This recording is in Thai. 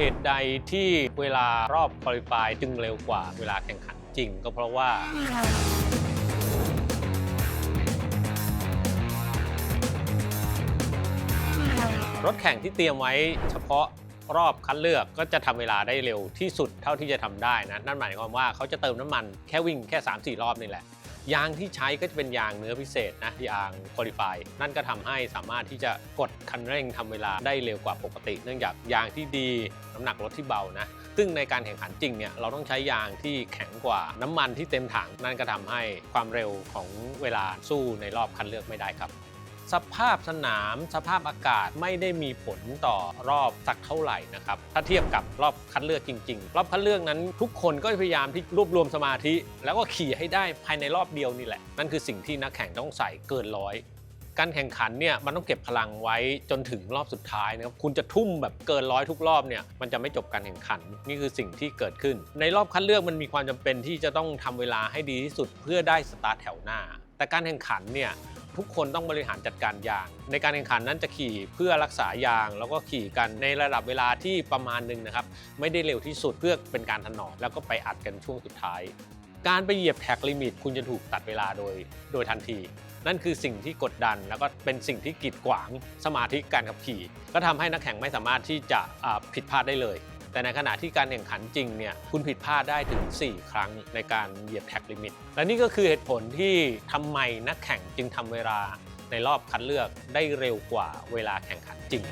เหตุใดที่เวลารอบคุริฟายจึงเร็วกว่าเวลาแข่งขันจริง ก็เพราะว่า รถแข่งที่เตรียมไว้เฉพาะรอบคัดเลือกก็จะทำเวลาได้เร็วที่สุดเท่าที่จะทำได้นะ นั่นหมายความว่าเขาจะเติมน้ำมันแค่วิ่งแค่ 3-4 รอบนี่แหละ ยางที่ใช้ก็จะเป็นยางเนื้อพิเศษนะยางคุริฟายนั่นก็ทำให้สามารถที่จะกดคันเร่งทำเวลาได้เร็วกว่าปกติ เนื่องจากยางที่ดีน้ำหนักรถที่เบานะซึ่งในการแข่งขันจริงเนี่ยเราต้องใช้ยางที่แข็งกว่าน้ำมันที่เต็มถังนั่นก็ทำให้ความเร็วของเวลาสู้ในรอบคัดเลือกไม่ได้ครับ สภาพสนาม สภาพอากาศไม่ได้มีผลต่อรอบสักเท่าไหร่นะครับ ถ้าเทียบกับรอบคัดเลือกจริง ๆ รอบคัดเลือกนั้นทุกคนก็พยายามที่รวบรวมสมาธิ แล้วก็ขี่ให้ได้ภายในรอบเดียวนี่แหละ นั่นคือสิ่งที่นักแข่งต้องใส่เกินร้อยการแข่งขันเนี่ยมันต้องเก็บพลังไว้จนถึงรอบสุดท้ายนะครับคุณจะทุ่มแบบเกินร้อยทุกรอบเนี่ยมันจะไม่จบการแข่งขันนี่คือสิ่งที่เกิดขึ้น ในรอบคัดเลือกมันมีความจำเป็นที่จะต้องทำเวลาให้ดีที่สุดเพื่อได้สตาร์ทแถวหน้า แต่การแข่งขันเนี่ย ทุกคนต้องบริหารจัดการยาง ในการแข่งขันนั้นจะขี่เพื่อรักษายาง แล้วก็ขี่กันในระดับเวลาที่ประมาณหนึ่งนะครับ ไม่ได้เร็วที่สุดเพื่อเป็นการถนอมแล้วก็ไปอัดกันช่วงสุดท้าย การไปเหยียบแท็กลิมิต คุณจะถูกตัดเวลาโดย โดยทันที นั่นคือสิ่งที่กดดัน แล้วก็เป็นสิ่งที่กีดขวางสมาธิการขับขี่ ก็ทำให้นักแข่งไม่สามารถที่จะผิดพลาดได้เลย แต่ในขณะที่การแข่งขันจริงเนี่ยคุณผิดพลาดได้ถึง 4 ครั้งในการเหยียบแท็กลิมิต และนี่ก็คือเหตุผลที่ทำไมนักแข่งจึงทำเวลาในรอบคัดเลือกได้เร็วกว่าเวลาแข่งขันจริง